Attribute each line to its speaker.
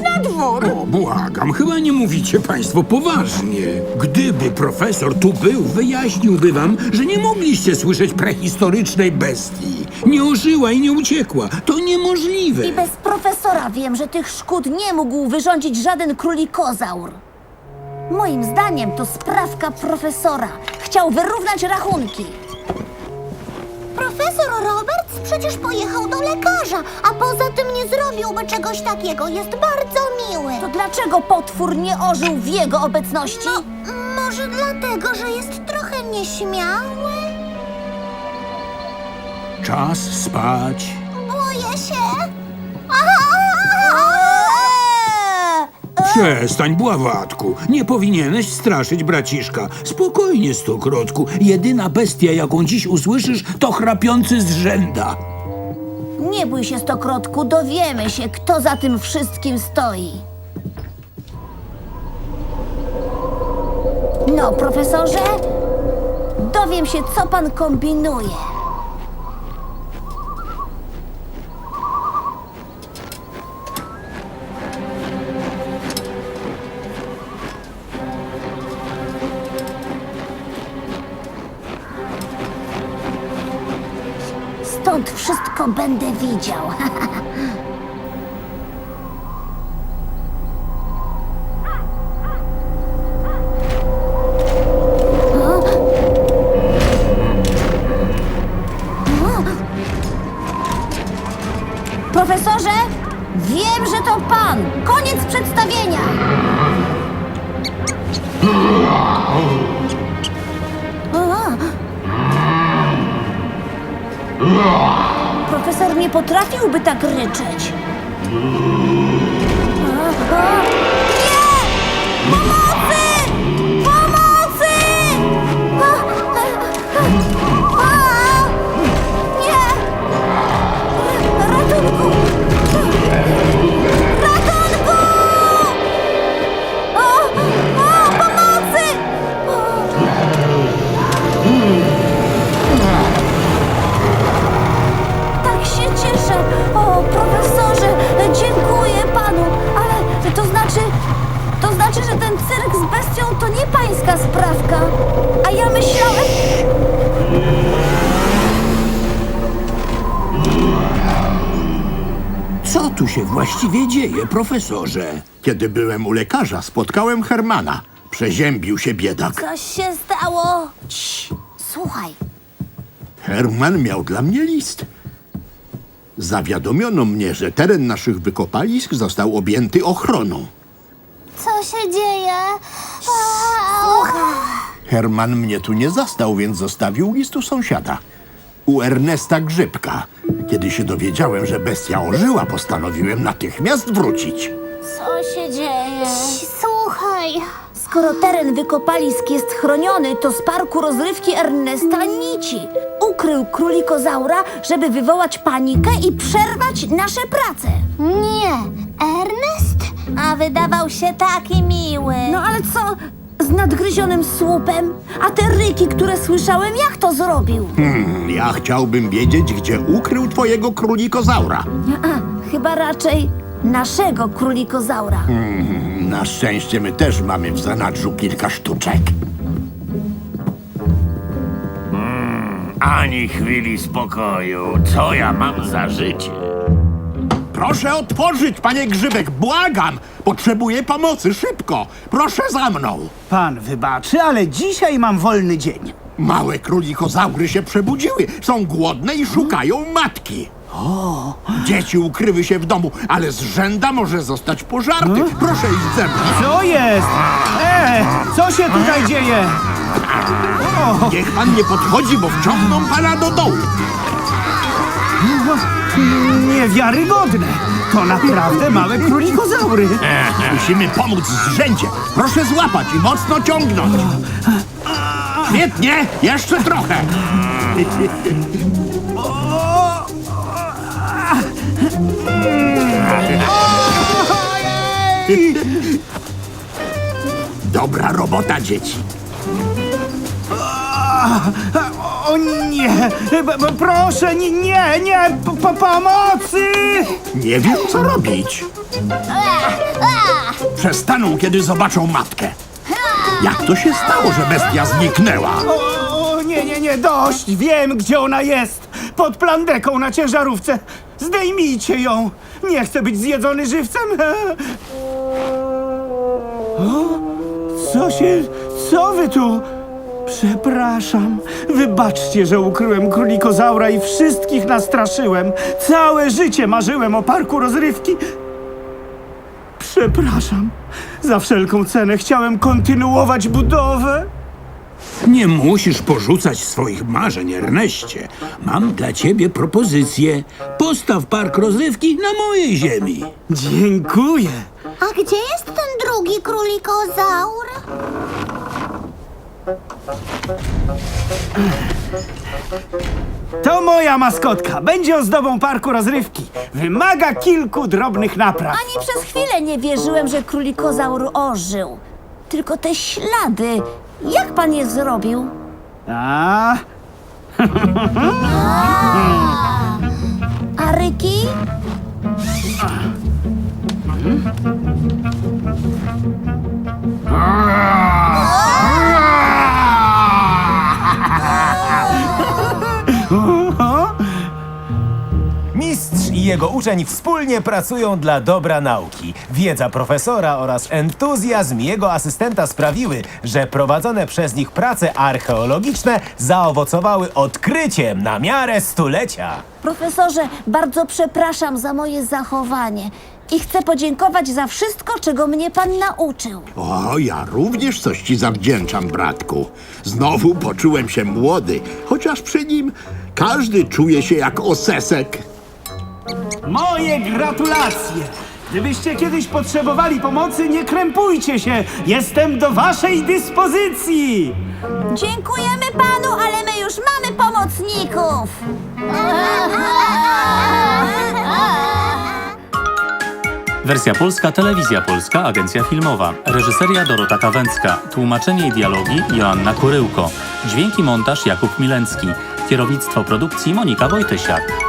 Speaker 1: na dwór.
Speaker 2: O, błagam, chyba nie mówicie państwo poważnie. Gdyby profesor tu był, wyjaśniłby wam, że nie mogliście słyszeć prehistorycznej bestii. Nie ożyła i nie uciekła. To niemożliwe.
Speaker 3: I bez profesora wiem, że tych szkód nie mógł wyrządzić żaden królikozaur. Moim zdaniem to sprawka profesora. Chciał wyrównać rachunki.
Speaker 4: Profesor Roberts przecież pojechał do lekarza, a poza tym nie zrobiłby czegoś takiego. Jest bardzo.
Speaker 3: To dlaczego potwór nie ożył w jego obecności?
Speaker 4: No, może dlatego, że jest trochę nieśmiały?
Speaker 2: Czas spać.
Speaker 4: Boję się.
Speaker 2: Przestań, bławatku. Nie powinieneś straszyć braciszka. Spokojnie, stokrotku. Jedyna bestia, jaką dziś usłyszysz, to chrapiący z rzęda.
Speaker 3: Nie bój się, Stokrotku, dowiemy się, kto za tym wszystkim stoi. No, profesorze, dowiem się, co pan kombinuje. Stąd wszystko będę widział. Profesorze, wiem, że to pan. Koniec przedstawienia. Profesor nie potrafiłby tak ryczeć. Nie! Pomocy! Pomocy!
Speaker 2: Właściwie dzieje, profesorze?
Speaker 5: Kiedy byłem u lekarza, spotkałem Hermana. Przeziębił się biedak.
Speaker 3: Coś się stało. Cii, słuchaj.
Speaker 5: Herman miał dla mnie list. Zawiadomiono mnie, że teren naszych wykopalisk został objęty ochroną.
Speaker 4: Co się dzieje?
Speaker 5: Herman mnie tu nie zastał, więc zostawił list u sąsiada. U Ernesta Grzybka. Kiedy się dowiedziałem, że bestia ożyła, postanowiłem natychmiast wrócić.
Speaker 3: Co się dzieje?
Speaker 4: Słuchaj.
Speaker 3: Skoro teren wykopalisk jest chroniony, to z parku rozrywki Ernesta Nici ukrył królikozaura, żeby wywołać panikę i przerwać nasze prace.
Speaker 4: Nie, Ernest?
Speaker 3: A wydawał się taki miły. Nadgryzionym słupem? A te ryki, które słyszałem, jak to zrobił?
Speaker 5: Ja chciałbym wiedzieć, gdzie ukrył twojego królikozaura.
Speaker 3: A, chyba raczej naszego królikozaura.
Speaker 5: Na szczęście my też mamy w zanadrzu kilka sztuczek.
Speaker 6: Ani chwili spokoju. Co ja mam za życie?
Speaker 5: Proszę otworzyć, panie Grzybek, błagam! Potrzebuję pomocy, szybko! Proszę za mną!
Speaker 7: Pan wybaczy, ale dzisiaj mam wolny dzień.
Speaker 5: Małe królikozaury się przebudziły, są głodne i szukają matki. Dzieci ukryły się w domu, ale z rzęda może zostać pożarty. Proszę iść ze mną.
Speaker 7: Co jest? E, co się tutaj dzieje?
Speaker 5: Niech pan nie podchodzi, bo wciągną pana do dołu.
Speaker 7: Niewiarygodne. To naprawdę małe królikozaury.
Speaker 5: Musimy pomóc zrzędzie. Proszę złapać i mocno ciągnąć. Świetnie, jeszcze trochę. Dobra robota, dzieci.
Speaker 7: Nie! B- b- proszę, nie, nie, nie! P- p- pomocy!
Speaker 5: Nie wiem, co robić. Przestaną, kiedy zobaczą matkę. Jak to się stało, że bestia zniknęła?
Speaker 7: O, nie, nie, nie, dość! Wiem, gdzie ona jest! Pod plandeką na ciężarówce! Zdejmijcie ją! Nie chcę być zjedzony żywcem! O, co się... co wy tu... Przepraszam. Wybaczcie, że ukryłem królikozaura i wszystkich nastraszyłem. Całe życie marzyłem o parku rozrywki. Przepraszam. Za wszelką cenę chciałem kontynuować budowę.
Speaker 2: Nie musisz porzucać swoich marzeń, Erneście. Mam dla ciebie propozycję. Postaw park rozrywki na mojej ziemi.
Speaker 7: Dziękuję.
Speaker 4: A gdzie jest ten drugi królikozaur?
Speaker 7: To moja maskotka. Będzie ozdobą parku rozrywki. Wymaga kilku drobnych napraw.
Speaker 3: Ani przez chwilę nie wierzyłem, że królikozaur ożył. Tylko te ślady. Jak pan je zrobił?
Speaker 7: A,
Speaker 3: A Ryki?
Speaker 1: Jego uczeń wspólnie pracują dla dobra nauki. Wiedza profesora oraz entuzjazm jego asystenta sprawiły, że prowadzone przez nich prace archeologiczne zaowocowały odkryciem na miarę stulecia.
Speaker 3: Profesorze, bardzo przepraszam za moje zachowanie i chcę podziękować za wszystko, czego mnie pan nauczył.
Speaker 5: O, ja również coś ci zawdzięczam, bratku. Znowu poczułem się młody, chociaż przy nim każdy czuje się jak osesek.
Speaker 7: Moje gratulacje. Gdybyście kiedyś potrzebowali pomocy, nie krępujcie się. Jestem do waszej dyspozycji.
Speaker 3: Dziękujemy panu, ale my już mamy pomocników.
Speaker 8: Wersja polska, telewizja polska, agencja filmowa. Reżyseria Dorota Kawęcka. Tłumaczenie i dialogi Joanna Kuryłko. Dźwięki montaż Jakub Milencki. Kierownictwo produkcji Monika Wojtysiak.